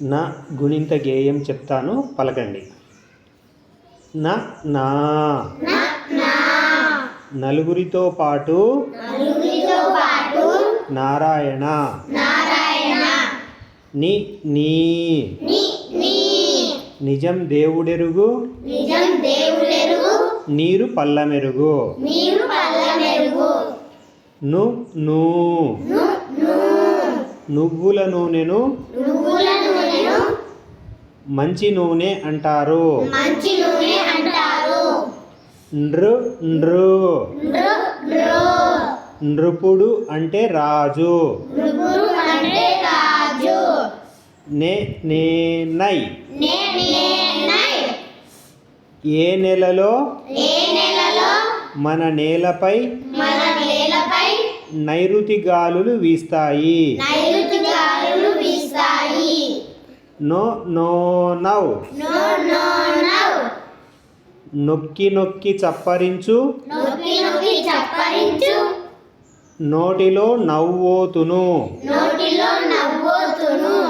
నా గుణింత గేయం చెప్తాను పలకండి. నా నా. నలుగురితో పాటు నారాయణ. ని నీ. నిజం దేవుడెరుగు. నీరు పల్లమెరుగు. ను ను. ను నువ్వుల నూనెను నువ్వుల నూనెను మంచి నూనె అంటారు. మంచి నూనె అంటారు. నృ నృ. నృ నృ. నృపుడు అంటే రాజు. నృపురు అంటే రాజు. నే నే నై. నే నే నై. ఏ నెలలో? ఏ నెలలో? మన నేలపై మన నేలపై నైరుతి గాలులు వీస్తాయి. నైరుతి గాలులు వీస్తాయి నో నో నౌ. నో నో నౌ. నొక్కి నొక్కి చప్పరించు. నొక్కి నొక్కి చప్పరించు. నోటిలో నవ్వోతును. నోటిలో నవ్వోతును.